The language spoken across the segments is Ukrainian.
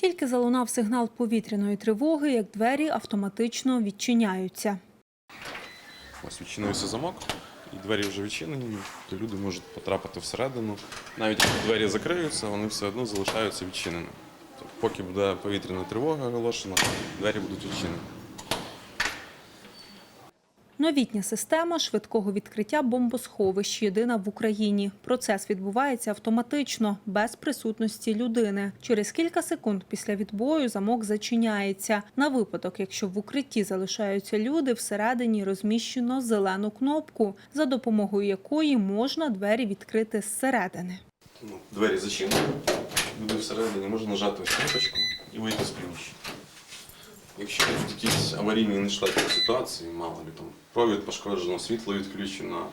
Тільки залунав сигнал повітряної тривоги, як двері автоматично відчиняються. Ось відчинився замок, і двері вже відчинені, то люди можуть потрапити всередину. Навіть якщо двері закриються, вони все одно залишаються відчиненими. Тобто, поки буде повітряна тривога оголошена, двері будуть відчинені. Новітня система швидкого відкриття бомбосховищ єдина в Україні. Процес відбувається автоматично, без присутності людини. Через кілька секунд після відбою замок зачиняється. На випадок, якщо в укритті залишаються люди, всередині розміщено зелену кнопку, за допомогою якої можна двері відкрити зсередини. Ну, двері зачинені, люди всередині, можна нажати ось кнопочку і вийти з приміщення. Якщо в якісь аварійні нештатні ситуації, мало ли там провід пошкоджено, світло відключено,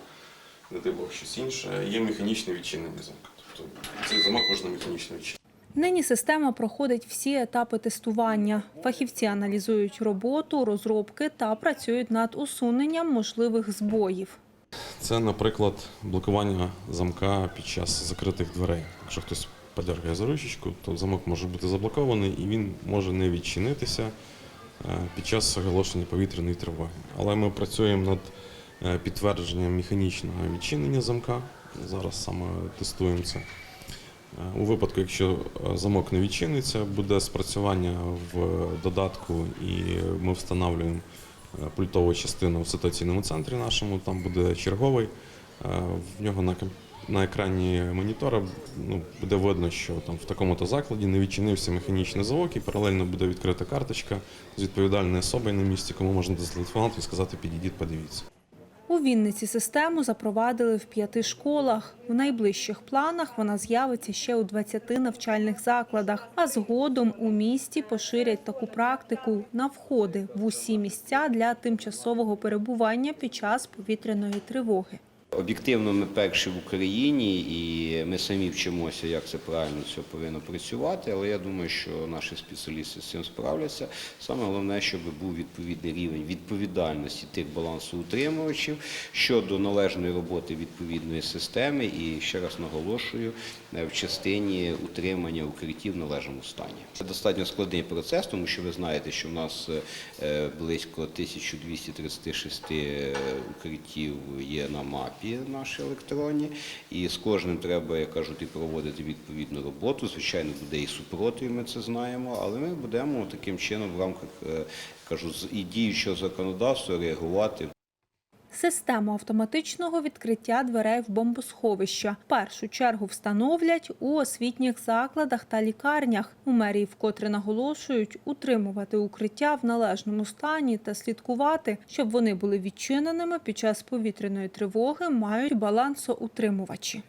не дай Бог щось інше, є механічне відчинення замка. Тобто цей замок можна механічно відчинити. Нині система проходить всі етапи тестування. Фахівці аналізують роботу, розробки та працюють над усуненням можливих збоїв. Це, наприклад, блокування замка під час закритих дверей. Якщо хтось подергає за ручечку, то замок може бути заблокований і він може не відчинитися під час оголошення повітряної тривоги. Але ми працюємо над е, підтвердженням механічного відчинення замка. Зараз саме тестуємо це. Е, У випадку, якщо е, замок не відчиниться, буде спрацювання в додатку, і ми встановлюємо е, пультову частину в ситуаційному центрі нашому. Там буде черговий. Е, В нього на на екрані монітора ну, буде видно, що там в такому-то закладі не відчинився механічний замок, і паралельно буде відкрита карточка з відповідальною особою на місці, кому можна зателефонувати і сказати, підійдіть, подивіться. У Вінниці систему запровадили в п'яти школах. В найближчих планах вона з'явиться ще у 20 навчальних закладах, а згодом у місті поширять таку практику на входи в усі місця для тимчасового перебування під час повітряної тривоги. Об'єктивно, ми перші в Україні, і ми самі вчимося, як це правильно все повинно працювати. Але я думаю, що наші спеціалісти з цим справляться. Саме головне, щоб був відповідний рівень відповідальності тих балансоутримувачів щодо належної роботи відповідної системи. І ще раз наголошую е, в частині утримання укриттів в належному стані. Це достатньо складний процес, тому що ви знаєте, що в нас е, близько 1236 укриттів є на мапі наші електронні, і з кожним треба, як кажуть, і проводити відповідну роботу. Звичайно, буде і супротив, ми це знаємо, але ми будемо таким чином в рамках е, кажу, з- і діючого законодавства реагувати Систему автоматичного відкриття дверей в бомбосховища в першу чергу встановлять у освітніх закладах та лікарнях. У мерії вкотре наголошують утримувати укриття в належному стані та слідкувати, щоб вони були відчиненими під час повітряної тривоги, мають балансоутримувачі.